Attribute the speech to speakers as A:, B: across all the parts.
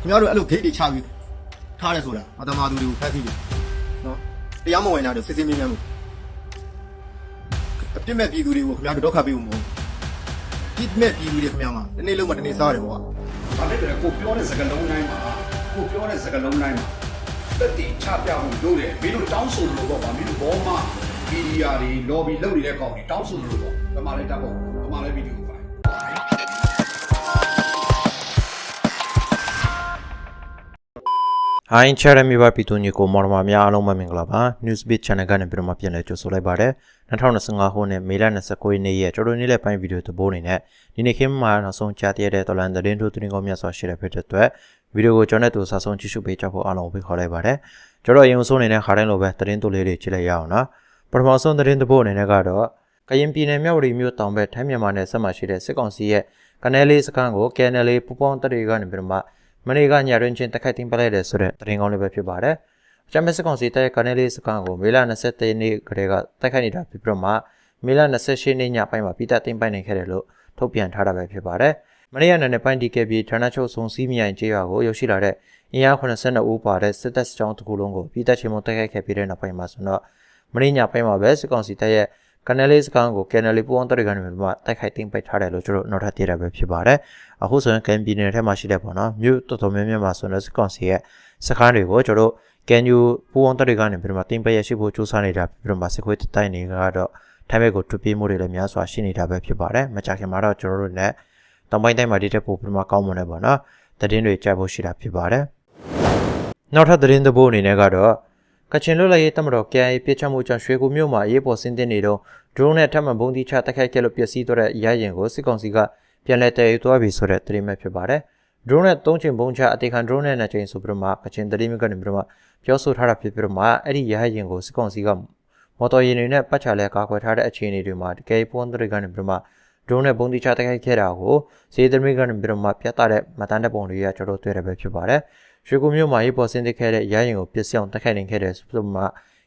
A: ခင်ဗျားတို့အဲ့လိုဂိတ်တွေချပြီးထားရဲဆိုတာအတမာသူတွေကိုဖမ်းဆီးတယ်နော်တရားမဝင်တာတွေစစ်စစ်မြင်းမြန်းမှုအပြစ်မဲ့ပြည်သူတွေကိုခင်ဗျားတို့ဒုက္ခပေးဖို့မဟုတ်ဘူးပြစ်မဲ့ပြည်သူတွေခင်ဗျားမှာတနေ့လုံးမှတနေ့စားရတယ်ပေါ့။
B: ဘာလဲတဲ့ကိုပြောတဲ့စကားလုံးတိုင်းမှာကိုပြောတဲ့စကားလုံးတိုင်းမှာတက်တင်ချပြမှုလုပ်တယ်မင်းတို့တောင်းဆိုလို့ပေါ့ဗာမင်းတို့ဘောမမီဒီယာတွေ lobby လုပ်နေတဲ့ကောင်တွေတောင်းဆိုလို့ပေါ့ပမာလဲတက်ပေါ့ပမာလဲဗီဒီယို ဖိုင်
C: ဟိုင်းချရမီဘာပီတူညီကိုမော်ဒမာများအားလုံးပဲမင်္ဂလာပါ Newsbeat Channel ကနေပြီးတော့မှပြန်လည်ကြိုဆိုလိုက်ပါတယ်2025ခုနှစ်မေလ29ရက်နေ့ရဲ့ကျွန်တော်နေ့လက်ပိုင်းဗီဒီယိုသဘောအနေနဲ့ဒီနေ့ခင်းမှာနောက်ဆုံးကြားသိရတဲ့တော်လန်သတင်းတို့သတင်းကောင်းများစွာရှင်းတဲ့ဖြစ်တဲ့အတွက်ဗီဒီယိုကိုကျွန်တော်တို့စာဆုံးကြည့်ရှုပေးကြဖို့အားလုံးဖိတ်ခေါ်လိုက်ပါတယ်ကျွန်တော်ရင်ဆုံးအနေနဲ့ခါတိုင်းလိုပဲသတင်းတို့လေးတွေကြည့်လိုက်ရအောင်နော်ပထမဆုံးသတင်းသဘောအနေနဲ့ကတော့ကရင်ပြည်နယ်မြောက်ဝတီမြို့တောင်ဘက်ထိုင်းမြန်မာနယ်ဆက်မှာရှိတဲ့စစ်ကောင်စီရဲ့ကနေလေးစခန်းကို KNL ပူပေါင်းတပ်တွေကနေပြီးတော့ မှမနေ့ကညတွင်ချင်းတက်ခိုက်တင်ပလိုက်တယ်ဆိုတဲ့သတင်းကောင်းလေးပဲဖြစ်ပါတယ်။အကြမ်းမဲ့စစ်ကောင်စီတပ်ရဲ့ကနေလေးစကန်ကိုမေလ27ရက်နေ့ကတည်းကတက်ခိုက်နေတာဖြစ်ပြီးတော့မှမေလ28ရက်နေ့ညပိုင်းမှာပြည်တပ်တင်ပိုင်နေခဲ့တယ်လို့ထုတ်ပြန်ထားတာပဲဖြစ်ပါတယ်။မနေ့ကနေ့ပိုင်း DKB ဌာနချုပ်စုံစည်းမြိုင်ကျေးရွာကိုရောက်ရှိလာတဲ့အင်အား82ဦးပါတဲ့စစ်တပ်စကြောင်းတစ်ခုလုံးကိုပြည်တပ်ချင်းမတက်ခိုက်ခဲ့ပြီးတဲ့နောက်ပိုင်းမှာဆိုတော့မနေ့ညပိုင်းမှာပဲစစ်ကောင်စီတပ်ရဲ့ ကနေလေးစကန်ကိုကနေလေးပူအောင်တပ်တွေကနေမှတိုက်ခိုက်တင်ပိုက်ထားတယ်လို့ကျွန်တော်နောက်ထပ်သိရတာပဲဖြစ်ပါတယ်။အခုဆိုရင်ကန်ပြည်နယ်ထဲမှာရှိတဲ့ပေါ့နော်မြို့တော်တော်များများမှာဆိုတော့စစ်ကောင်စီရဲ့စခန်းတွေကိုကျွန်တော်တို့ကန်ယူပူအောင်တပ်တွေကနေပြီးတော့တင်ပိုက်ရရှိဖို့စူးစမ်းနေတာပြီးတော့မှစစ်ခွေးတိုက်နေကတော့ထိုင်းဘက်ကိုထွက်ပြေးမှုတွေလည်းများစွာရှိနေတာပဲဖြစ်ပါတယ်။မကြခင်မှာတော့ကျွန်တော်တို့လည်းတောင်ပိုင်းတိုင်းမှာဒီတက်ဖို့ပြမကောင်းမွန်နေပေါ့နော်။တည်င်းတွေကြိုက်ဖို့ရှိတာဖြစ်ပါတယ်။နောက်ထပ်သတင်းသဘောအနေနဲ့ကတော့ကချင်လွတ်လပ်ရေးတမတော် KIA ပြစ်ချမှုကြောင့်ရွှေကူမြို့မှာရေးပေါ်ဆင်းတင်နေတော့ drone နဲ့ထပ်မံဘုံတိချတိုက်ခိုက်ခဲ့လို့ပျက်စီးသွားတဲ့ရရင်ကိုစစ်ကောင်စီကပြန်လည်တည်ယူသွားပြီဆိုတဲ့သတင်းပဲဖြစ်ပါတယ်။ drone နဲ့သုံးချိန်ဘုံချအတေခံ drone နဲ့နှစ်ချိန်ဆိုပြီးတော့မှကချင်သတင်းမျိုးကနေပြီးတော့မှပြောဆိုထားတာဖြစ်ပြီးတော့မှအဲ့ဒီရဟရင်ကိုစစ်ကောင်စီကမော်တော်ယာဉ်တွေနဲ့ပတ်ချလဲကာကွယ်ထားတဲ့အခြေအနေတွေမှာတကယ်ပွန်တွေကနေပြီးတော့မှ drone နဲ့ဘုံတိချတိုက်ခိုက်ခဲ့တာကိုစေတမီကနေပြီးတော့မှပြတ်သားတဲ့မတန်းတဲ့ပုံတွေကကျွန်တော်တို့တွေ့ရပဲဖြစ်ပါတယ်။ရွှေကူမြို့မှာရေးပေါ်ဆင်းသက်ခဲ့တဲ့ရရင်ကိုပစ္စည်းအောင်တိုက်ခိုက်နေခဲ့တဲ့ဆိုပြီးတော့မှ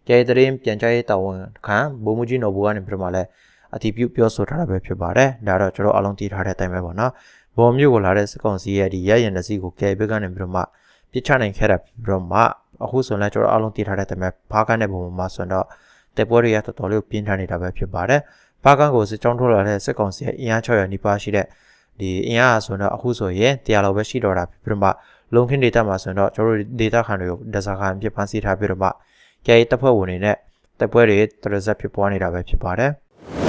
C: ကဲတရင်ပြန်ကြားရေးတာဝန်ခံဘုံမူကြီးနော်ဘူကနေပြီးတော့မှလည်းအတီးပြုပြောဆိုထားတာပဲဖြစ်ပါတယ်ဒါတော့ကျွန်တော်အလုံးတည်ထားတဲ့အတိုင်းပဲပေါ့နော်ဘော်မျိုးကိုလာတဲ့စကောင်စီရဲ့ဒီရရင်လက်စီကိုကဲဘက်ကနေပြီးတော့မှပြစ်ချနိုင်ခဲ့တာပြီးတော့မှအခုဆိုရင်ကျွန်တော်အလုံးတည်ထားတဲ့အတိုင်းပဲဘားကန်းတဲ့ပုံမှာဆိုတော့တက်ပွဲတွေကတော်တော်လေးပြင်းထန်နေတာပဲဖြစ်ပါတယ်ဘားကန်းကိုစစ်ကြောင်းထိုးလာတဲ့စကောင်စီရဲ့အင်အား600နီးပါးရှိတဲ့ဒီအင်အားဆိုတော့အခုဆိုရင်တရားလောက်ပဲရှိတော့တာပြီးတော့မှလုံခင်းဒေတာမှာဆိုတော့ကျွန်တော်တို့ဒေတာခံတွေကိုဒဇာခံပြဖန်ဆီးထားပြီးတော့မှ ကဲတပ်ဖွဲ့ဝင်တွေနဲ့တပ်ပွဲတွေတရဇက်ဖြစ်ပွားနေတာပဲဖြစ်ပါတယ်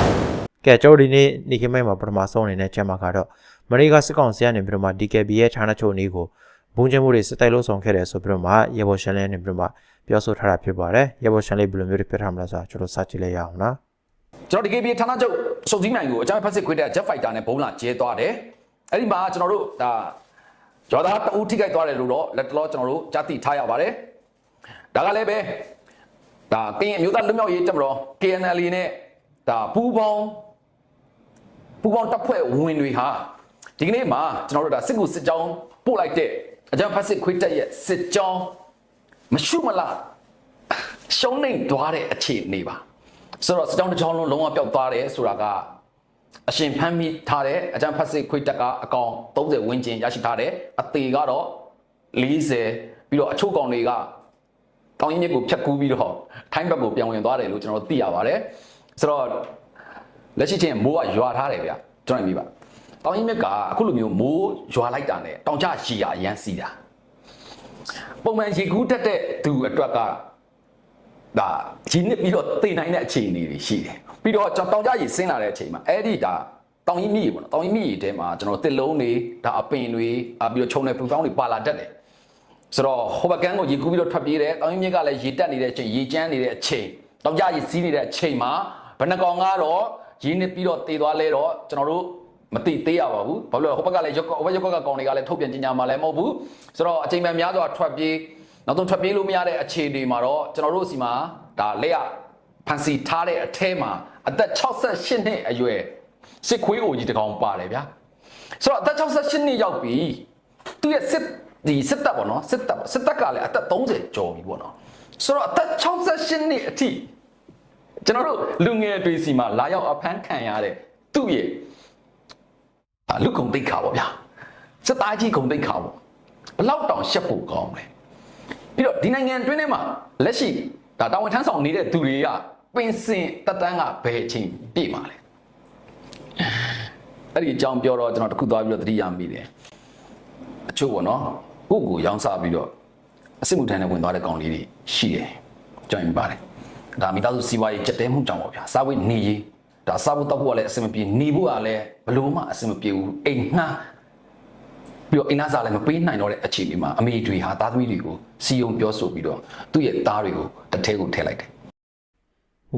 C: ။ကဲကျွန်တော်ဒီနေ့နေခင်းမိုက်မှာပထမဆုံးအနေနဲ့ကျမ်းမှာကတော့မရိကစစ်ကောင်စီကနေပြီးတော့မှ DKB ရဲ့ဌာနချုပ်နေကိုဘုံကျင်းမှုတွေစစ်တိုက်လို့ဆောင်ခဲ့တယ်ဆိုပြီးတော့မှရေဘော်ရှန်လေးနေပြီးတော့မှပြောဆိုထားတာဖြစ်ပါတယ်။ရေဘော်ရှန်လေးဘယ်လိုမျိုးတွေပြထားမလဲဆိုတာကျွန်တော်စကြည့်လိုက်ရအောင်နော်။
D: ကျွန်တော်ဒီ KB ဌာနချုပ်စုံစည်းနိုင်ကိုအကြမ်းဖက်စစ်ခွေးတဲ့ Jet Fighter နဲ့ဘုံလာကျဲသွားတယ်အဲ့ဒီမှာကျွန်တော်တို့ဒါကျော်သားတဦးထိခိုက်သွားတယ်လို့တော့လက်တလောကျွန်တော်တို့ကြားသိထားရပါတယ်ဒါကလည်းပဲ ဒါကရင်အမျိုးသားလွတ်မြောက်ရေးတပ်မတော် KNL နဲ့ဒါပူးပေါင်းပူးပေါင်းတပ်ဖွဲ့ဝင်တွေဟာဒီကနေ့မှာကျွန်တော်တို့ဒါစစ်ကူစစ်ကြောင်းပို့လိုက်တဲ့အကြမ်းဖက်စစ်ခွေးတက်ရဲ့စစ်ကြောင်းမရှုမလားရှုံးနေသွားတဲ့အခြေအနေပါဆိုတော့စကြောင်းတစ်ချောင်းလုံးလုံးဝပျောက်သွားတယ်ဆိုတာကအရှင်ဖမ်းမိထားတဲ့အကြံဖတ်စစ်ခွေတက်ကအကောင်30ဝန်းကျင်ရရှိထားတယ်အသေးကတော့40ပြီးတော့အချို့ကောင်တွေက တောင်ရင်မြစ်ကိုဖြတ်ကူးပြီးတော့ထိုင်းဘက်ကိုပြောင်းဝင်သွားတယ်လို့ကျွန်တော်တို့သိရပါတယ်ဆိုတော့လက်ရှိချင်းမိုးကရွာထားတယ်ဗျာကျွန်တော်မြင်ပါတောင်ရင်မြစ်ကအခုလိုမျိုးမိုးရွာလိုက်တာနဲ့တောင်ကျရှီရအရန်စီတာပုံမှန်ရေကူးတက်တဲ့သူအတွက်ကဒါဂျင်းနစ်ပြီးတော့တည်နိုင်တဲ့အခြေအနေတွေရှိတယ်ပြီးတော့ကျွန်တော်တောင်ကြရေဆင်းလာတဲ့အချိန်မှာအဲ့ဒီဒါတောင်ကြီးမြည်ပေါ့နော်တောင်ကြီးမြည်ထဲမှာကျွန်တော်တစ်လုံးတွေဒါအပင်တွေအပြီးတော့ခြုံတဲ့ပူပေါင်းတွေပါလာတတ်တယ် ဆိုတော့ဟိုဘကန်းကိုရေကူးပြီးတော့ထွက်ပြေးတယ်တောင်ကြီးမြစ်ကလည်းရေတက်နေတဲ့အချိန်ရေကျန်းနေတဲ့အချိန်တောင်ကြရေစီးနေတဲ့အချိန်မှာဘယ်နှကောင်ကတော့ရင်းနစ်ပြီးတော့တည်သွားလဲတော့ကျွန်တော်တို့မသိသေးရပါဘူးဘာလို့လဲဟိုဘက်ကလည်းရက်ဟိုဘက်ရက်ကွက်ကကောင်တွေကလည်းထုတ်ပြန်ကြေညာမှာလည်းမဟုတ်ဘူးဆိုတော့အချိန်မှန်များစွာထွက်ပြေးနောက်ဆုံးထွက်ပြေးလို့မရတဲ့အခြေအနေမှာတော့ကျွန်တော်တို့စီမှာဒါလက်ရဖန်စီထားတဲ့အထဲမှာအသက်68နှစ်အရွယ်စစ်ခွေးအိုကြီးတစ်ကောင်ပါတယ်ဗျာဆိုတော့အသက်68နှစ်ရောက်ပြီသူရဲ့စစ် ဒီစစ်တပ်ပေါ့နော်စစ်တပ်ပေါ့စစ်တပ်ကလည်းအသက်30ကျော်ပြီပေါ့နော်ဆိုတော့အသက်68နှစ်အထိကျွန်တော်တို့လူငယ်တွေစီမှာလာရောက်အဖမ်းခံရတဲ့သူ့ရဲ့အာလူကုံတိတ်ခါပေါ့ဗျာစက်သားကြီးကုံတိတ်ခါပေါ့ဘလောက်တောင်ရှက်ဖို့ကောင်းလဲပြီးတော့ဒီနိုင်ငံအတွင်းထဲမှာလက်ရှိဒါတာဝန်ထမ်းဆောင်နေတဲ့သူတွေကပင်စင်တက်တန်းကဘယ်အချိန်ပြည့်မှာလဲအဲ့ဒီအကြောင်းပြောတော့ကျွန်တော်တခုသွားပြီးတော့သတိရမိတယ်အချို့ပေါ့နော် ကိုယ့်ကိုရောင်းစားပြီးတော့အစစ်မှုထမ်းနဲ့ဝင်သွားတဲ့ကောင်လေးတွေရှိတယ်ကြောင်ပါတယ်ဒါမိသားစုစီးပွားရေးကြက်တဲမှုကြောင့်ပေါ့ဗျာစားဝတ်နေရေးဒါစားဖို့တောက်ဖို့ကလည်းအဆင်မပြေနေဖို့ကလည်းဘလို့မှအဆင်မပြေဘူးအိမ်ငှားပြီးတော့အိမ်သားစားလည်းမပေးနိုင်တော့တဲ့အခြေအနေမှာအမေတွေဟာသားသမီးတွေကိုစီယုံပြောဆိုပြီးတော့သူ့ရဲ့သားတွေကိုတစ်ထဲကိုထည့်လိုက်တယ်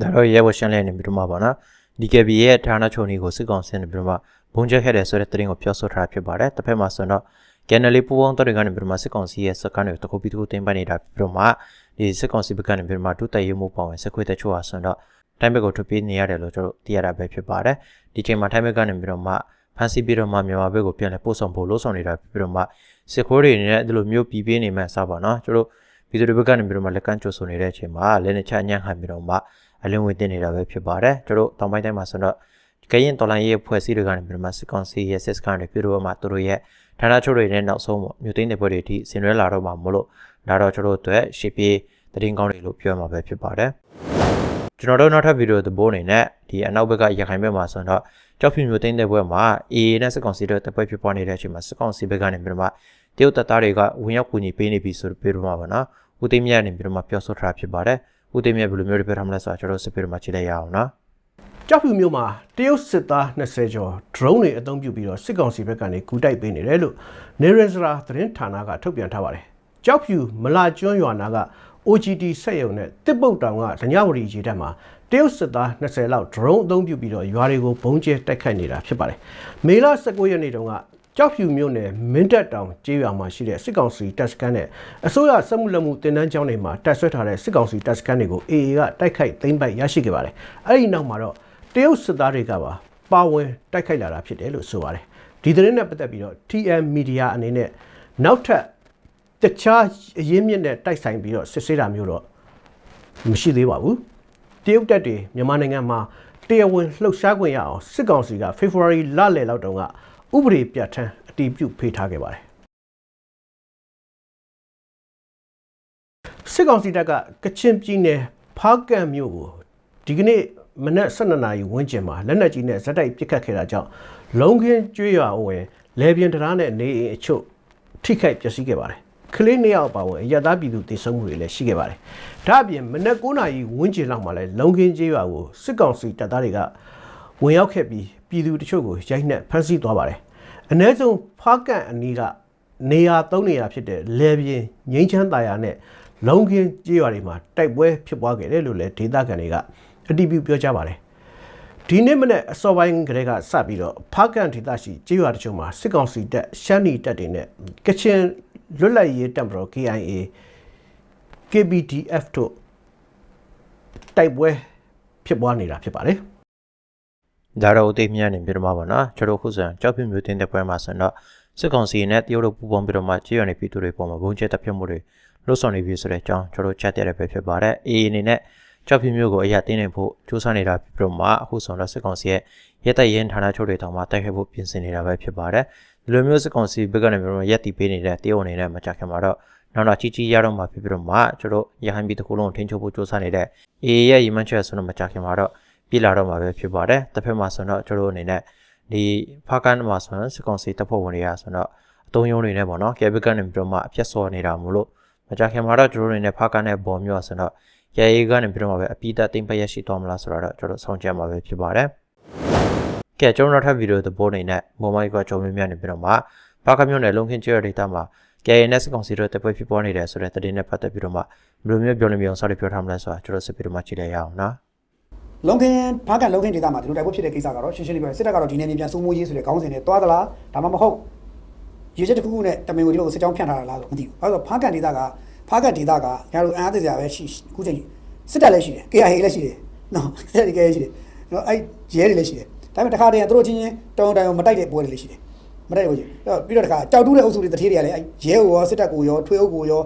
C: ဒါတော့ရဲဘော်ရှန်လဲနေပြီးတော့မှာပါနော် DKB ရဲ့ဌာနချုပ်နေကိုစစ်ကောင်စီနေပြီးတော့မှဘုံကျက်ခဲ့တယ်ဆိုတဲ့သတင်းကိုပြောဆိုထားတာဖြစ်ပါတယ်တစ်ဖက်မှာဆိုတော့ ကန်နယ်လေးပူပေါင်းတော်တွေကနေပြီးတော့မှစစ်ကောင်စီရဲ့စကန်တွေတခုပြီးတခုတင်ပနေတာပြီးတော့မှဒီစစ်ကောင်စီဘက်ကနေပြီးတော့မှဒုတက်ရုံမှုပေါဝင်စခွေးတဲ့ချို့ဟာဆိုတော့တိုင်းဘက်ကိုထွက်ပြေးနေရတယ်လို့ကျွန်တော်သိရတာပဲဖြစ်ပါတယ်ဒီချိန်မှာတိုင်းဘက်ကနေပြီးတော့မှဖန်စီပြီးတော့မှမြန်မာဘက်ကိုပြန်လဲပို့ဆောင်ဖို့လို့ဆောင်နေတာပြီးတော့မှစစ်ခိုးတွေနဲ့ဒီလိုမျိုးပြည်ပြင်းနေမှစားပါနော်ကျွန်တော်ပြည်သူတွေဘက်ကနေပြီးတော့မှလက်ကမ်းကြိုဆိုနေတဲ့အချိန်မှာလက်နဲ့ချညံ့ခံပြီးတော့မှအလင်းဝင်တင်နေတာပဲဖြစ်ပါတယ်ကျွန်တော်တောင်ပိုင်းတိုင်းမှာဆိုတော့ကရင်တော်လိုင်းရဲ့ဖွဲ့စည်းတွေကနေပြီးတော့မှစစ်ကောင်စီရဲ့စစ်စကန်တွေပြုတော့မှသူတို့ရဲ့ ဌာနချုပ်တွေနဲ့နောက်ဆုံးပေါ့မြို့သိမ်းတဲ့ဘက်တွေအထိဆင်နွှဲလာတော့မှမလို့ဒါတော့ကျွန်တော်တို့အတွက်ရှေ့ပြေးသတင်းကောင်းတွေလို့ပြောမှာပဲဖြစ်ပါတယ်ကျွန်တော်တို့နောက်ထပ်ဗီဒီယိုသဘောအနေနဲ့ဒီအနောက်ဘက်ကရခိုင်ဘက်မှာဆိုတော့ကြောက်ဖြူမျိုးသိမ်းတဲ့ဘက်မှာ AA နဲ့စစ်ကောင်စီတို့တပ်ပွဲဖြစ်ပွားနေတဲ့အချိန်မှာစစ်ကောင်စီဘက်ကနေပြီးတော့မှတရုတ်တပ်သားတွေကဝင်ရောက်ကူညီပေးနေပြီဆိုပြီးတော့မှပါနော်ဦးသိမ်းမြတ်နေပြီးတော့မှပြောဆိုထားတာဖြစ်ပါတယ်ဦးသိမ်းမြတ်ဘယ်လိုမျိုးတွေပြောထားမလဲဆိုတာကျွန်တော်စစ်ပြီးတော့မှကြည့်လိုက်ရအောင်နော်
E: ကြောက်ဖြူမျိုးမှာတရုတ်စစ်သား20ကျော် drone တွေအသုံးပြုပြီးတော့စစ်ကောင်စီဘက်ကနေကူတိုက်ပေးနေတယ်လို့နေရင်စရာသတင်းဌာနကထုတ်ပြန်ထားပါတယ်။ကြောက်ဖြူမလာကျွန်းရွာနာက OGT စက်ရုံနဲ့တစ်ပုတ်တောင်ကဒညဝရီရေတပ်မှာတရုတ်စစ်သား20လောက် drone အသုံးပြုပြီးတော့ရွာတွေကိုဘုံကျဲတိုက်ခိုက်နေတာဖြစ်ပါတယ်။မေလ19ရက်နေ့တုန်းကကြောက်ဖြူမြို့နယ်မင်းတပ်တောင်ကျေးရွာမှာရှိတဲ့စစ်ကောင်စီတပ်စခန်းနဲ့အစိုးရစက်မှုလက်မှုတင်နန်းကျောင်းတွေမှာတပ်ဆွဲထားတဲ့စစ်ကောင်စီတပ်စခန်းတွေကို AA ကတိုက်ခိုက်သိမ်းပိုက်ရရှိခဲ့ပါတယ်။အဲဒီနောက်မှာတော့ တရုတ်စစ်သားတွေကပါပါဝင်တိုက်ခိုက်လာတာဖြစ်တယ်လို့ဆိုပါတယ်ဒီသတင်းနဲ့ပတ်သက်ပြီးတော့ TM Media အနေနဲ့နောက်ထပ်တခြားအရင်းမြစ်နဲ့တိုက်ဆိုင်ပြီးတော့စစ်ဆေးတာမျိုးတော့မရှိသေးပါဘူးတရုတ်တပ်တွေမြန်မာနိုင်ငံမှာတရားဝင်လှုပ်ရှားခွင့်ရအောင်စစ်ကောင်စီက February လလယ်လောက်တုန်းကဥပဒေပြဋ္ဌာန်းအတည်ပြုဖေးထားခဲ့ပါတယ်စစ်ကောင်စီတပ်ကကချင်ပြည်နယ်ဖားကန့်မြို့ကိုဒီကနေ့ မနက်12နာရီဝန်းကျင်မှာလက်နက်ကြီးနဲ့ဇက်တိုက်ပစ်ခတ်ခဲ့တာကြောင့်လုံခင်းကျွေးရွာအဝင်လေပြင်းတရားနဲ့နေအိမ်အချို့ထိခိုက်ပျက်စီးခဲ့ပါတယ်ကလေးနှစ်ယောက်ပါဝင်အရသားပြည်သူတည်ဆုံမှုတွေလည်းရှိခဲ့ပါတယ်ဒါအပြင်မနက်9နာရီဝန်းကျင်လောက်မှာလည်းလုံခင်းကျွေးရွာကိုစစ်ကောင်စီတပ်သားတွေကဝင်ရောက်ခဲ့ပြီးပြည်သူတချို့ကိုရိုက်နှက်ဖမ်းဆီးသွားပါတယ်အ ਨੇ ဆုံးဖားကန့်အနီးကနေရာ၃နေရာဖြစ်တဲ့လေပြင်းငိမ့်ချမ်းတာယာနဲ့လုံခင်းကြေးရွာတွေမှာတိုက်ပွဲဖြစ်ပွားခဲ့တယ်လို့လည်းဒေသခံတွေက အတည်ပြုပြောကြားပါတယ်ဒီနေ့မနေ့အစောပိုင်းကလေးကစပြီးတော့ဖားကန်ဒေသရှိကြေးရွာတချို့မှာစစ်ကောင်စီတပ်ရှမ်းနီတပ်တွေနဲ့ကချင်လွတ်လပ်ရေးတပ်မတော် KIA KBDF တို့တိုက်ပွဲဖြစ်ပွားနေတာဖြစ်ပါတယ်
C: ဒါတော့အသိမြတ်နေပြီးတော့မှာပါနော်ကျွန်တော်ခုဆိုရင်ကြောက်ဖြူမျိုးတင်တဲ့ပွဲမှာဆိုတော့စစ်ကောင်စီနဲ့တရုတ်တို့ပူးပေါင်းပြီးတော့မှကြေးရနေပြည်သူတွေပေါ်မှာဘုံကျဲတပ်ဖြတ်မှုတွေလှုပ်ဆောင်နေပြီဆိုတဲ့အကြောင်းကျွန်တော်ချက်တဲ့ပဲဖြစ်ပါတယ်အေးအနေနဲ့ ကြောက်ဖြူမျိုးကိုအရာတင်းနေဖို့စူးစမ်းနေတာပြီးတော့မှအခုဆိုတော့စစ်ကောင်စီရဲ့ရဲတပ်ရင်ဌာနချုပ်တွေတောင်မှတိုက်ခိုက်ဖို့ပြင်ဆင်နေတာပဲဖြစ်ပါတယ်ဒီလိုမျိုးစစ်ကောင်စီဘက်ကနေပြီးတော့ရက်တီပေးနေတဲ့တရုတ်အနေနဲ့မကြခင်မှာတော့နောက်တော့ကြီးကြီးရတော့မှဖြစ်ပြီးတော့မှကျွန်တော်ရဟန်းပြည်တစ်ခုလုံးကိုထိန်းချုပ်ဖို့စူးစမ်းနေတဲ့အေးရဲ့ရီမန်ချက်ဆိုတော့မကြခင်မှာတော့ပြည်လာတော့မှာပဲဖြစ်ပါတယ်တစ်ဖက်မှာဆိုတော့ကျွန်တော်တို့အနေနဲ့ဒီဖာကန်မှာဆိုရင်စကောင်စီတပ်ဖွဲ့ဝင်တွေကဆိုတော့အတုံးယုံတွေနဲ့ပေါ့နော်ကဲဘကနေပြီးတော့မှအပြတ်စောနေတာမို့လို့မကြခင်မှာတော့ကျွန်တော်တို့အနေနဲ့ဖာကန်နဲ့ဘော်မျိုးဆိုတော့ ရဲရဲကနေပြီးတော့မှပဲအပိတတိမ့်ပရက်ရှိသွားမလားဆိုတော့ကျွန်တော်ဆောင်ကြမှာပဲဖြစ်ပါတယ်ကဲကျွန်တော်နောက်ထပ်ဗီဒီယိုသဘောအနေနဲ့မိုမိုက်ကကြုံမြမြနေပြီးတော့မှဖာကန်မျိုးနဲ့လုံခင်းကျွရဒေတာမှာကဲရဲနဲ့စကောင်စီတို့တပ်ဖွဲ့ဖြစ်ပေါ်နေတယ်ဆိုတဲ့တည်င်းနဲ့ပတ်သက်ပြီးတော့မှဘယ်လိုမျိုးပြောလို့မရအောင်စတယ်ပြောထားမလဲဆိုတာကျွန်တော်စစ်ပြီးတော့မှကြည့်လိုက်ရအောင်နော်
F: လုံခင်းဖားကန်လုံခင်းဒေသမှာဒီလိုတိုက်ပွဲဖြစ်တဲ့ကိစ္စကတော့ရှင်းရှင်းလေးပြောရင်စစ်တပ်ကတော့ဒီနေ့နေပြန်စိုးမိုးရေးဆိုတဲ့ခေါင်းစဉ်နဲ့တွားသလားဒါမှမဟုတ်ရေချက်တစ်ခုခုနဲ့တမင်ကိုဒီလိုစစ်ကြောင်းဖြန့်ထားတာလားဆိုမသိဘူး။အဲဒါဆိုဖားကန်ဒေသက ဖားကန်ဒေသကညာတို့အအားသစရာပဲရှိခုချိန်စစ်တပ်လည်းရှိတယ် KIA လည်းရှိတယ်နော်စစ်တပ် KIA ရှိတယ်နော်အဲ့ရဲတွေလည်းရှိတယ်ဒါပေမဲ့တစ်ခါတည်းကသူတို့ချင်းချင်းတောင်းတိုင်မတိုက်တဲ့ပွဲတွေလည်းရှိတယ်မတိုက်ဘူးကြီးပြီးတော့တစ်ခါကြောက်တူးတဲ့အုပ်စုတွေတထေးတွေကလည်းရဲကိုရောစစ်တပ်ကိုရောထွေးအုပ်ကိုရော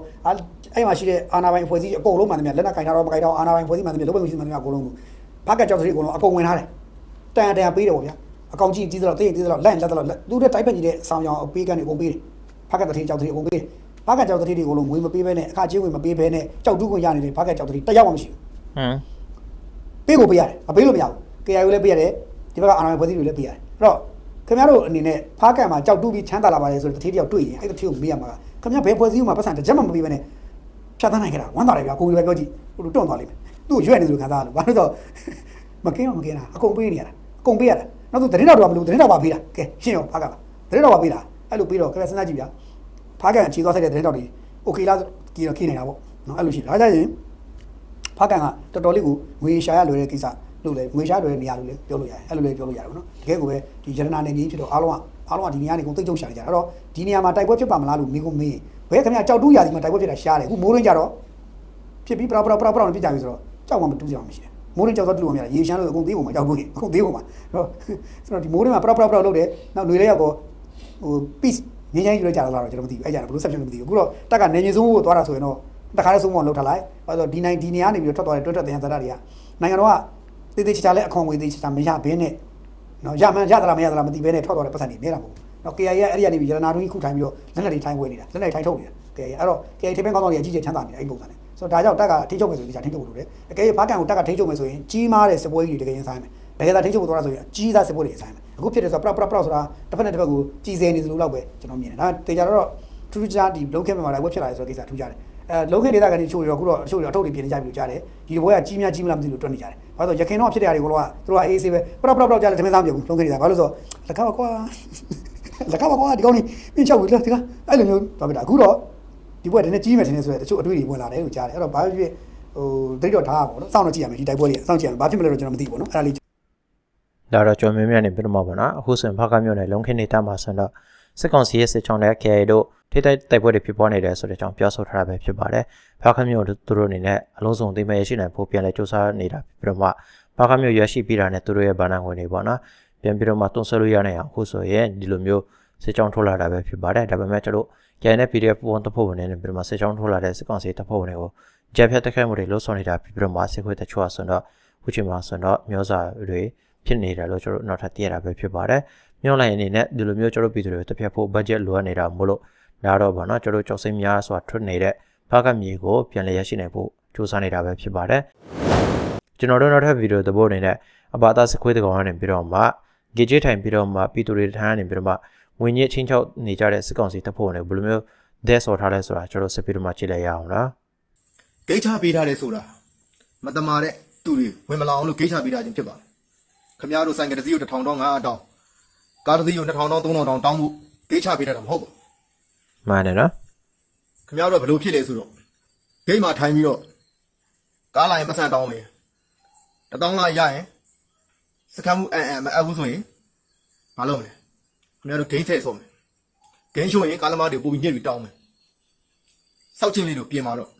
F: အဲ့မှာရှိတဲ့အာဏာပိုင်အဖွဲ့အစည်းအကုန်လုံးမှန်တယ်များလက်နက်ကင်ထားတော့မကင်တော့အာဏာပိုင်အဖွဲ့အစည်းမှန်တယ်များလုပ်ပိုင်မှုရှိမှန်တယ်များအကုန်လုံးဖားကကြောက်တွေအကုန်လုံးအကုန်ဝင်ထားတယ်တန်တန်ပေးတယ်ပေါ့ဗျာအကောင်ကြီးကြီးသလောက်တိတ်ကြီးသလောက်လက်လက်သလောက်သူတို့တိုက်ဖက်ကြီးတဲ့အဆောင်ရောင်ပေးကန်တွေအကုန်ပေးတယ်ဖားကတထေးကြောက်တွေအကုန်ပေးတယ် ဘာကကြောက်တတိတွေကိုလုံးငွေမပေးဘဲနဲ့အခါချင်းဝင်မပေးဘဲနဲ့ကြောက်တူးခွင့်ရနေတဲ့ဘာကကြောက်တတိတစ်ယောက်မှမရှိဘူး
C: ဟမ်
F: ပေးကိုပေးရတယ်မပေးလို့မရဘူး KIO လည်းပေးရတယ်ဒီဘက်ကအာဏာပိုင်ဖွဲ့စည်းတွေလည်းပေးရတယ်အဲ့တော့ခင်ဗျားတို့အနေနဲ့ဖားကန်မှာကြောက်တူးပြီးချမ်းသာလာပါလေဆိုတဲ့တတိတယောက်တွေ့ရင်အဲ့တတိကိုမေးရမှာကခင်ဗျားဘယ်ဖွဲ့စည်းမှာပတ်စံတစ်ချက်မှမပေးဘဲနဲ့ဖြတ်သန်းနိုင်ကြတာဝမ်းသာတယ်ဗျာကိုကြီးပဲပြောကြည့်ဟိုလိုတွန့်သွားလိမ့်မယ်သူ့ကိုရွက်နေသလိုခံစားရတယ်ဘာလို့လဲဆိုတော့မကင်းတော့မကင်းတာအကုန်ပေးနေရတာအကုန်ပေးရတာနောက်သူတတိတော်တော့မလို့တတိတော်ပါပေးတာကဲရှင်းရောဖားကန်ပါတတိတော်ပါပေးတာအဲ့လိုပေးတော့ခင်ဗျာစဉ်းစားကြည့်ဗျာ ဖားကန်အခြေသွားဆိုင်တဲ့တတိတော်တွေโอเคလားကြည့်တော့ခင်းနေတာပေါ့နော်အဲ့လိုရှိတယ်ဒါကြရင် ဖားကန်ကတော်တော်လေးကိုငွေရှာရလွယ်တဲ့ကိစ္စလို့လေငွေရှာလွယ်တဲ့နေရာလို့လေပြောလို့ရတယ်အဲ့လိုလေပြောလို့ရတယ်ပေါ့နော်တကယ်ကိုပဲဒီရတနာနေကြီးဖြစ်တော့အားလုံးကအားလုံးကဒီနေရာနေကုန်သိကြုံရှာနေကြတာအဲ့တော့ဒီနေရာမှာတိုက်ပွဲဖြစ်ပါမလားလို့မိကုန်မေးဘယ်ခင်ဗျာကြောက်တူးရာဒီမှာတိုက်ပွဲဖြစ်တာရှားတယ်အခုမိုးရင်းကြတော့ဖြစ်ပြီးပရာပရာပရာပရာပြကြပြီဆိုတော့ကြောက်မှမတူးကြအောင်မရှိတယ်မိုးရင်းကြောက်တော့တူလို့မရရေရှမ်းလို့အကုန်သေးကုန်မှာကြောက်တူးကြီးအကုန်သေးကုန်မှာအဲ့တော့ဆိုတော့ဒီမိုးရင်းမှာပရာပရာပရာလုပ်တယ်နောက်ຫນွေလေးရောက်တော့ဟို peace ငင်းငင်းယူလိုက်ကြတော့လားတော့ကျွန်တော်မသိဘူးအဲ့ကြတာဘယ်လို section မသိဘူးအခုတော့တက်ကနေငင်းဆုံးကိုသွားတာဆိုရင်တော့တခါလေးဆုံးမလောက်ထားလိုက်ဘာလို့ဒီနိုင်ဒီနေရာနေပြီးတော့ထွက်သွားတဲ့တွတ်ထွက်တဲ့ဟန်သရတွေကနိုင်ငံတော်ကတေးသေးချာချာလဲအခွန်ငွေသေးချာချာမရဘဲနဲ့နော်ရမှန်ရသလားမရသလားမသိဘဲနဲ့ထွက်သွားတဲ့ပတ်စံတွေနေတာမဟုတ်ဘူးနော် KIA ရဲ့အဲ့ဒီကနေပြီးရတနာတွင်းခုထိုင်ပြီးတော့လက်လက်တွေထိုင်ဝဲနေတာလက်လက်ထိုင်ထုတ်နေတာ KIA အဲ့တော့ KIA ထိပ်ပင်းကောင်းကောင်းတွေအကြီးကျယ်ချမ်းသာနေတာအဲ့ဒီပုံစံနဲ့ဆိုတော့ဒါကြောင့်တက်ကထိချုပ်မယ်ဆိုရင်ဒီချာထိချုပ်လို့လေအကယ်၍ဘာကန်ကိုတက်ကထိချုပ်မယ်ဆိုရင်ကြီးမားတဲ့စပွဲကြီးတွေတကယ်ရင်ဆိုင်မယ် တကယ်သာထိချုပ်ဖို့သွားတာဆိုရင်အကြီးသားစပွဲတွေဆိုင်မယ်အခုဖြစ်တယ်ဆိုတော့ပရပရပရဆိုတာတစ်ဖက်နဲ့တစ်ဖက်ကိုကြီးစဲနေသလိုလောက်ပဲကျွန်တော်မြင်တယ်ဒါတေချာတော့ထူးထူးခြားဒီလုံးခဲမှာလည်းဝက်ဖြစ်လာတယ်ဆိုတဲ့ကိစ္စထူးခြားတယ်အဲလုံးခဲဒေတာကနေချိုးရောအခုတော့ချိုးရောအထုတ်တွေပြင်နေကြပြီလို့ကြားတယ်ဒီဘွဲကကြီးများကြီးမလားမသိလို့တွက်နေကြတယ်ဘာလို့ရခင်တော့ဖြစ်တဲ့ຢာတွေကိုတော့သူတို့ကအေးဆေးပဲပရပရပရကြားတယ်တမင်သားမပြောဘူးလုံးခဲဒေတာဘာလို့ဆိုလက်ခါပါကွာလက်ခါပါကွာဒီကောင်းနေပြင်းချောက်ပြီလားဒီကအဲ့လိုမျိုးတော့ပြတာအခုတော့ဒီဘွဲတနေ့ကြီးမယ်ထင်နေဆိုရတချို့အတွေ့အကြုံဝင်လာတယ်လို့ကြားတယ်အဲ့တော့ဘာဖြစ်ဖြစ်ဟိုတိတ်တော့ထားပါဘောနော်စောင့်တော့ကြည့်ရမယ်ဒီတိုက်ပွဲလေးစောင့်ကြည့်ရမယ်ဘာဖြစ်မလဲတော့ကျွန်တော်မသိဘူးပေါ့နော်အဲ့ဒါလေး
C: ဒါတော့ကျွန်တော်မြင်မြင်နေပြတော့မှာပေါ့နော်အခုဆိုရင်ဖားကမြို့နယ်လုံခင်းနေတာမှာဆိုတော့စစ်ကောင်စီရဲ့စစ်ချောင်းတဲ့ KA တို့ထိတိုက်တိုက်ပွဲတွေဖြစ်ပေါ်နေတယ်ဆိုတဲ့အကြောင်းပြောဆိုထားတာပဲဖြစ်ပါတယ်ဖားကမြို့တို့သူတို့အနေနဲ့အလုံးစုံသိမဲ့ရရှိနိုင်ဖို့ပြန်လဲစူးစမ်းနေတာဖြစ်ပြီးတော့မှဖားကမြို့ရရှိပြီးတာနဲ့သူတို့ရဲ့ဗာဏဝင်တွေပေါ့နော်ပြန်ပြီးတော့မှတွန်းဆွဲလို့ရနိုင်အောင်အခုဆိုရင်ဒီလိုမျိုးစစ်ချောင်းထုတ်လာတာပဲဖြစ်ပါတယ်ဒါပေမဲ့ကျွန်တော် KA နဲ့ PDF ပုံတပ်ဖို့ဝင်နေပြီးတော့မှစစ်ချောင်းထုတ်လာတဲ့စစ်ကောင်စီတပ်ဖွဲ့ဝင်တွေကိုကြက်ဖြတ်တက်ခိုက်မှုတွေလှုပ်ဆောင်နေတာဖြစ်ပြီးတော့မှစစ်ခွေးတချို့အဆွန်တော့ခုချိန်မှာဆိုတော့မျိုးစာတွေ ဖြစ်နေတယ်လို့ကျွန်တော်နောက်ထပ်သိရတာပဲဖြစ်ပါတယ်။မြို့လိုက်အနေနဲ့ဒီလိုမျိုးကျွန်တော်ပြည်သူတွေကိုတစ်ဖြတ်ဖို့ budget လိုအပ်နေတာမို့လို့ဒါတော့ဗောနော်ကျွန်တော်ကြောက်စိမ့်များစွာထွက်နေတဲ့ဖားကမြေကိုပြန်လည်ရရှိနိုင်ဖို့စူးစမ်းနေတာပဲဖြစ်ပါတယ်။ကျွန်တော်တို့နောက်ထပ်ဗီဒီယိုသဘောအနေနဲ့အဘာသာစခွေးတကောင်ကနေပြီးတော့မှဂေဂျစ်ထိုင်ပြီးတော့မှပြည်သူတွေထမ်းနေပြီးတော့မှဝင်းကြီးချင်းချောက်နေကြတဲ့စစ်ကောင်စီတပ်ဖွဲ့ဝင်တွေဘယ်လိုမျိုးဒဲဆော်ထားလဲဆိုတာကျွန်တော်စစ်ပြီးတော့မှကြည့်လိုက်ရအောင်နော်။
A: ဂိတ်ချပေးထားတယ်ဆိုတာမတမာတဲ့သူတွေဝင်မလာအောင်လို့ဂိတ်ချပေးထားခြင်းဖြစ်ပါတယ် ခမရတို့ဆိုင်ကတစ်စီးကို1000တောင်း900တောင်းကားတစ်စီးကို2000တောင်း3000တောင်းတောင်းဖို့ဂိတ်ချပေးထားတာမဟုတ်ဘူး
C: မှန်တယ်နော်
A: ခမရတို့ကဘယ်လိုဖြစ်လဲဆိုတော့ဂိတ်မှာထိုင်ပြီးတော့ကားလာရင်ပတ်စံတောင်းမယ်တတောင်းလာရရင်စကမ်းမှုအန်အန်မအပ်ဘူးဆိုရင်မလုပ်နဲ့ခမရတို့ဂိတ်ထည့်ဆုံးမယ်ဂိမ်းချိုးရင်ကားသမားတွေပုံပြီးညစ်ပြီးတောင်းမယ်စောက်ချင်းလေးတို့ပြင်มาတော့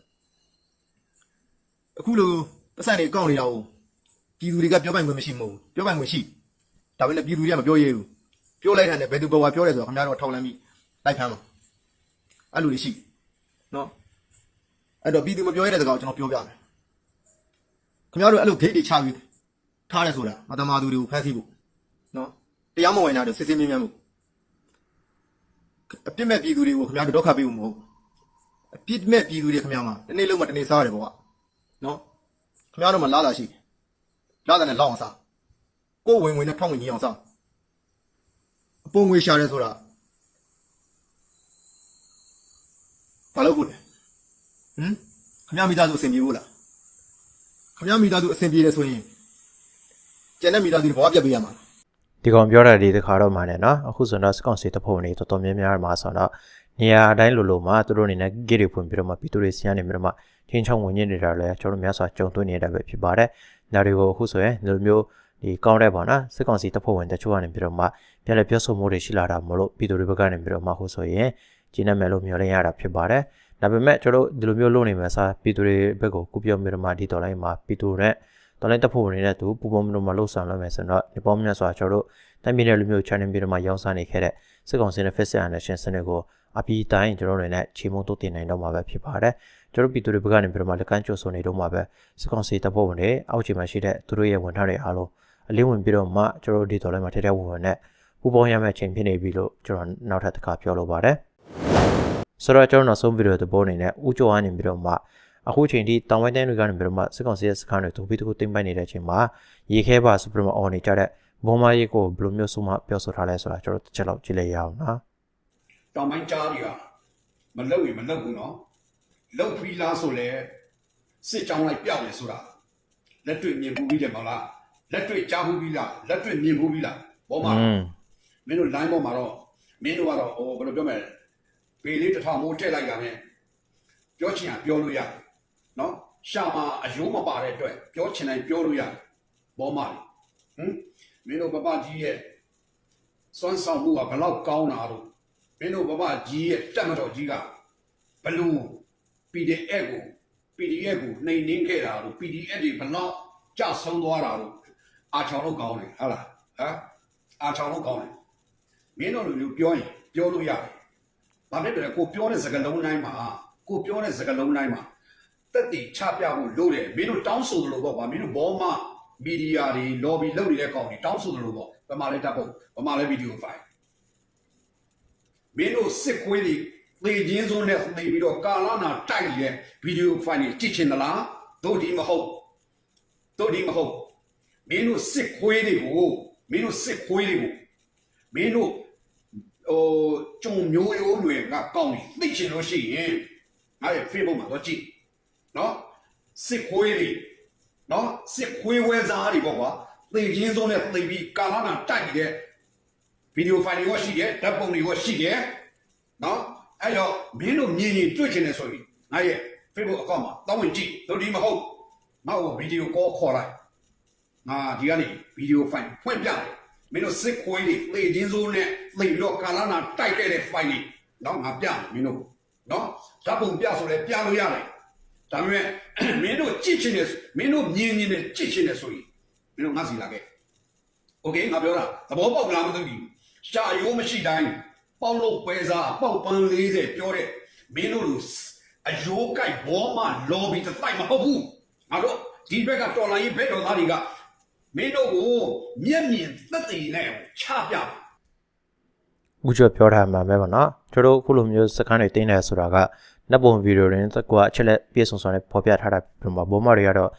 A: အခုလိုပတ်စံတွေကောက်နေတာကို ပြည်သူတွေကပြောပိုင်ခွင့်မရှိမဟုတ်ဘူးပြောပိုင်ခွင့်ရှိဒါပေမဲ့ပြည်သူတွေကမပြောရဘူးပြောလိုက်တဲ့ဘယ်သူဘဝပြောတယ်ဆိုတော့ခမရတို့ထောက်လန်းပြီးလိုက်ဖမ်းမှာအဲ့လိုတွေရှိနော်အဲ့တော့ပြည်သူမပြောရတဲ့စကားကိုကျွန်တော်ပြောပြမယ်ခင်ဗျားတို့အဲ့လိုဂိတ်တွေချပြီးထားတယ်ဆိုတာမတမာသူတွေကိုဖမ်းဆီးဖို့နော်တရားမဝင်တာတွေစစ်စစ်မြင်းမြန်းမှုအပြစ်မဲ့ပြည်သူတွေကိုခင်ဗျားတို့ဒုက္ခပေးဖို့မဟုတ်ဘူးအပြစ်မဲ့ပြည်သူတွေခင်ဗျားမှာတနေ့လုံးမှတနေ့စားရတယ်ပေါ့ကနော်ခင်ဗျားတို့မှာလာလာရှိ လာတယ်နဲ့လောက်အောင်စားကိုယ်ဝင်ဝင်နဲ့ထောင်းဝင်ကြီးအောင်စားအပုံငွေရှာတယ်ဆိုတာဘာလို့ကိုလဲဟမ်ခင်ဗျားမိသားစုအဆင်ပြေဘူးလားခင်ဗျားမိသားစုအဆင်ပြေတယ်ဆိုရင်ကျန်တဲ့မိသားစုတွေဘဝပြတ်ပေးရမှာလား
C: ဒီကောင်ပြောတာဒီတစ်ခါတော့မှလည်းနော်အခုဆိုတော့စကောင်စီတပ်ဖွဲ့ဝင်တွေတော်တော်များများမှာဆိုတော့နေရာအတိုင်းလိုလိုမှာသူတို့အနေနဲ့ဂိတ်တွေဖွင့်ပြီးတော့မှပြည်သူတွေစီကနေပြီးတော့မှထင်းချောင်းဝင်နေနေတာလည်းကျွန်တော်များစွာကြုံတွေ့နေတာပဲဖြစ်ပါတယ်။ ဒါတွေကိုအခုဆိုရင်ဒီလိုမျိုးဒီကောင်းတဲ့ပေါ့နော်စစ်ကောင်စီတပ်ဖွဲ့ဝင်တချို့ကနေပြီးတော့မှပြန်လည်ပြောဆိုမှုတွေရှိလာတာမလို့ပြည်သူတွေဘက်ကနေပြီးတော့မှအခုဆိုရင်ကျင်းနေမယ်လို့မျှော်လင့်ရတာဖြစ်ပါတယ်။ဒါပေမဲ့ကျွန်တော်တို့ဒီလိုမျိုးလုပ်နေမှာစားပြည်သူတွေဘက်ကိုကုပြောပြီးတော့မှဒီတော်လိုင်းမှာပြည်သူတွေတော်လိုင်းတပ်ဖွဲ့ဝင်တွေနဲ့သူပူပေါင်းပြီးတော့မှလှုပ်ဆောင်လုပ်မယ်ဆိုတော့ဒီပေါ်မြတ်စွာကျွန်တော်တို့တိုင်းပြည်နယ်လူမျိုး channel ပြီးတော့မှရောင်းစားနေခဲ့တဲ့စစ်ကောင်စီနဲ့ Face Nation စနစ်ကိုအပြီးတိုင်းကျွန်တော်တို့နဲ့ချေမုံတို့တင်နိုင်တော့မှာပဲဖြစ်ပါတယ်။ ကျွန်တော်ပြည်သူတွေဘက်ကနေပြီးတော့မှလက်ကမ်းကြိုဆိုနေတော့မှာပဲစစ်ကောင်စီတပ်ဖွဲ့ဝင်တွေအောက်ခြေမှာရှိတဲ့သူတို့ရဲ့ဝန်ထမ်းတွေအားလုံးအလင်းဝင်ပြီးတော့မှကျွန်တော်တို့ဒီတော်လိုင်းမှာထက်တဲ့ဝင်ဝင်နဲ့ပူပေါင်းရမယ့်အချိန်ဖြစ်နေပြီလို့ကျွန်တော်နောက်ထပ်တစ်ခါပြောလိုပါတယ်။ဆိုတော့ကျွန်တော်နောက်ဆုံးဗီဒီယိုသဘောအနေနဲ့ဥကြိုကနေပြီးတော့မှအခုချိန်ထိတောင်ပိုင်းတိုင်းတွေကနေပြီးတော့မှစစ်ကောင်စီရဲ့စခန်းတွေတူပြီးတူတင်ပိုက်နေတဲ့အချိန်မှာရေခဲပါစူပရမအော်နေကြတဲ့ဘုံမရေကိုဘယ်လိုမျိုးဆိုမှပြောဆိုထားလဲဆိုတာကျွန်တော်တစ်ချက်လောက်ကြည့်လိုက်ရအောင်နော်
B: တောင်ပိုင်းကြားတွေကမလုံရင်မလုံဘူးနော် လုံဖီလားဆိုလဲစစ်ကြောင်းလိုက်ပြောက်နေဆိုတာလက်တွေ့မြင်ဘူးပြီးတယ်မဟုတ်လားလက်တွေ့ကြားဘူးပြီးလားလက်တွေ့မြင်ဘူးပြီးလားဘောမှာ
C: อืม
B: မင်းတို့ line ပေါ်မှာတော့မင်းတို့ကတော့ဟိုဘယ်လိုပြောမလဲပေလေးတစ်ထောင်မိုးထည့်လိုက်တာနဲ့ပြောချင်တာပြောလို့ရတယ်နော်ရှာမှာအယိုးမပါတဲ့အတွက်ပြောချင်တိုင်းပြောလို့ရတယ်ဘောမှာဟင်မင်းတို့ပပကြီးရဲ့စွမ်းဆောင်မှုကဘလောက်ကောင်းတာတော့မင်းတို့ပပကြီးရဲ့တက်မတော်ကြီးကဘလူ PDF ကို PDF ကိုနှိမ်နှင်းခဲ့တာလို့ PDF တွေဘလောက်ကြဆုံးသွားတာလို့အာချောင်လို့ကောင်းတယ်ဟုတ်လားဟမ်အာချောင်လို့ကောင်းတယ်မင်းတို့လူမျိုးပြောရင်ပြောလို့ရတယ်။ဘာဖြစ်လဲကိုပြောတဲ့စကားလုံးတိုင်းမှာကိုပြောတဲ့စကားလုံးတိုင်းမှာတက်တည်ချပြဖို့လိုတယ်။မင်းတို့တောင်းဆိုသလိုပေါ့ကွာမင်းတို့ဘောမမီဒီယာတွေ lobby လုပ်နေတဲ့ကောင်တွေတောင်းဆိုသလိုပေါ့။ဗမာလည်းတပ်ဖို့ဗမာလည်းဗီဒီယိုဖိုင်။မင်းတို့စစ်ခွေးတွေသေချင်းစုံနဲ့နေပြီးတော့ကာလာနာတို က်နေတဲ့ဗီဒီယိုဖိုင်တွေကြည့်ချင်သလား။တို့ဒီမဟုတ်တို့ဒီမဟုတ်မင်းတို့စစ်ခွေးတွေကိုမင်းတို့စစ်ခွေးတွေကိုမင်းတို့ဟိုကြုံမျိုးရိုးတွေကကောင်းပြီသိချင်လို့ရှိရင်ငါရဲ့ Facebook မှာတော့ကြည့်နော်စစ်ခွေးတွေနော်စစ်ခွေးဝဲစားတွေပေါ့ကွာသိချင်းစုံနဲ့သိပြီးကာလာနာတိုက်နေတဲ့ဗီဒီယို ဖိုင်တွေရောရှိတယ်ဓာတ်ပုံတွေရောရှိတယ်နော်အဲ့တော့မင်းတို့မြင်ရင်တွေ့ချင်တယ်ဆိုရင်ငါရဲ့ Facebook account မှာတောင်းဝင်ကြည့်တို့ဒီမဟုတ်ငါ့ကိုဗီဒီယိုကောခေါ်လိုက် ငါဒီကနေဗီဒီယိုဖိုင်ဖွင့်ပြတယ်မင်းတို့စစ်ခွေးတွေလေချင်းစိုးနဲ့လေပြီးတော့ကာလာနာတိုက်ခဲ့တဲ့ဖိုင်တွေတော့ငါပြမယ်မင်းတို့နော်ဓာတ်ပုံပြဆိုလဲပြလို့ရတယ်ဒါပေမဲ့မင်းတို့ကြည့်ချင်တယ်မင်းတို့မြင်မြင်နဲ့ကြည့်ချင်တယ်ဆိုရင်မင်းတို့ငါစီလာခဲ့โอเคငါပြောတာသဘောပေါက်လားမသိဘူးရှာရိုးမရှိတိုင်း ပေါက်လို့ပဲစားပေါက်ပန်း40ပြောတဲ့မင်းတို့လူအယိုးကိုက်ဘောမလော်ဘီတစ်တိုက်မဟုတ်ဘူးငါတို့ဒီဘက်ကတော်လိုင်းရေးဘက်တော်သားတွေကမင်းတို့ကိုမျက်မြင်သက်သေနဲ့ချပြပါ
C: ဥကြပြောထားမှာပဲပေါ့နော်ကျွန်တော်တို့အခုလိုမျိုးစကန်တွေတင်းတယ်ဆိုတာကနက်ပုံဗီဒီယိုတွေနဲ့ကွာအချက်လက်ပြည့်စုံစုံနဲ့ဖော်ပြထားတာပြီးတော့ဘိုးမတွေကတော့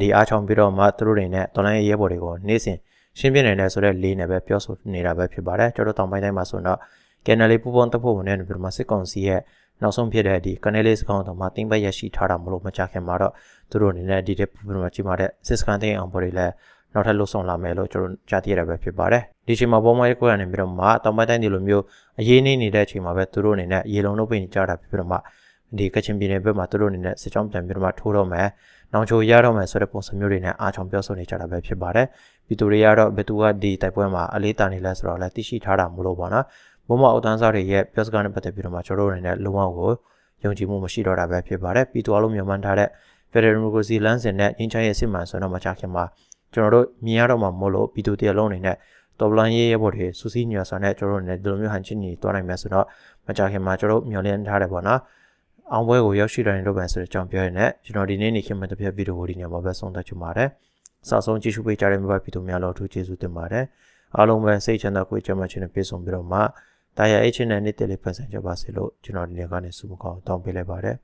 C: ဒီအားချောင်ပြီးတော့မှသူတို့တွေနဲ့တော်လိုင်းရဲဘော်တွေကိုနေ့စဉ်ရှင်းပြနေတယ်ဆိုတော့လေးနဲ့ပဲပြောဆိုနေတာပဲဖြစ်ပါတယ်ကျွန်တော်တောင်ပိုင်းတိုင်းမှာဆိုတော့ ကန်နယ်လေးပူပေါင်းတပ်ဖို့ဝင်နေပြီးတော့မှစစ်ကောင်စီရဲ့နောက်ဆုံးဖြစ်တဲ့ဒီကန်နယ်လေးစကောင်တော်မှာတင်းပတ်ရရှိထားတာမလို့မကြခင်မှာတော့သူတို့အနေနဲ့ဒီတဲ့ပူပြီးတော့မှကြီးမာတဲ့စစ်စကန်တင်းအောင်ပေါ်တွေလည်းနောက်ထပ်လှုပ်ဆောင်လာမယ်လို့ကျွန်တော်ကြားသိရတာပဲဖြစ်ပါတယ်ဒီချိန်မှာဘောမရဲကွက်ရနေပြီးတော့မှတောင်ပိုင်းတိုင်းဒီလိုမျိုးအရေးနေနေတဲ့အချိန်မှာပဲသူတို့အနေနဲ့ရေလုံးလုပ်ပေးနေကြတာဖြစ်ပြီးတော့မှဒီကချင်ပြည်နယ်ဘက်မှာသူတို့အနေနဲ့စစ်ကြောင်းပြန်ပြီးတော့မှထိုးတော့မယ်နောင်ချိုရတော့မယ်ဆိုတဲ့ပုံစံမျိုးတွေနဲ့အားချောင်ပြောဆိုနေကြတာပဲဖြစ်ပါတယ်ပြည်သူတွေကတော့ဘယ်သူကဒီတိုက်ပွဲမှာအလေးတာနေလဲဆိုတော့လည်းသိရှိထားတာမလို့ပေါ့နော် ဘုံမအောက်တန်းစားတွေရဲ့ပြောစကားနဲ့ပတ်သက်ပြီးတော့မှကျွန်တော်တို့အနေနဲ့လုံးဝကိုယုံကြည်မှုမရှိတော့တာပဲဖြစ်ပါတယ်ပြည်သူအလုံးမြန်မာထားတဲ့ Federal Democracy လမ်းစဉ်နဲ့ငင်းချရဲ့စစ်မှန်ဆိုတော့မချခင်မှာကျွန်တော်တို့မြင်ရတော့မှာမို့လို့ပြည်သူတရလုံးအနေနဲ့တော်ပလန်ရေးရဲဘော်တွေစူးစီးညွှန်ဆောင်နဲ့ကျွန်တော်တို့အနေနဲ့ဒီလိုမျိုးဟန်ချင်းညီတွားနိုင်မယ်ဆိုတော့မကြခင်မှာကျွန်တော်တို့မျှော်လင့်ထားတယ်ပေါ့နော်အောင်ပွဲကိုရောက်ရှိတိုင်းလုပ်ပန်ဆိုတဲ့အကြောင်းပြောရတဲ့ကျွန်တော်ဒီနေ့နေခင်မှာတစ်ပြက်ဗီဒီယိုကိုဒီညမှာပဲဆုံးသက်ချင်ပါတယ်စဆုံးကြည့်ရှုပေးကြတဲ့မိဘပြည်သူများလို့အထူးကျေးဇူးတင်ပါတယ်အားလုံးပဲစိတ်ချမ်းသာကိုယ်ကျန်းမာခြင်းနဲ့ပြည့်စုံပြီးတော့မှ တာယာ H နဲ့နေ့တည်းလေးဖန်ဆင်းကြပါစေလို့ကျွန်တော်ဒီနေ့ကနေဆုမကောင်းတောင်းပေးလိုက်ပါတယ်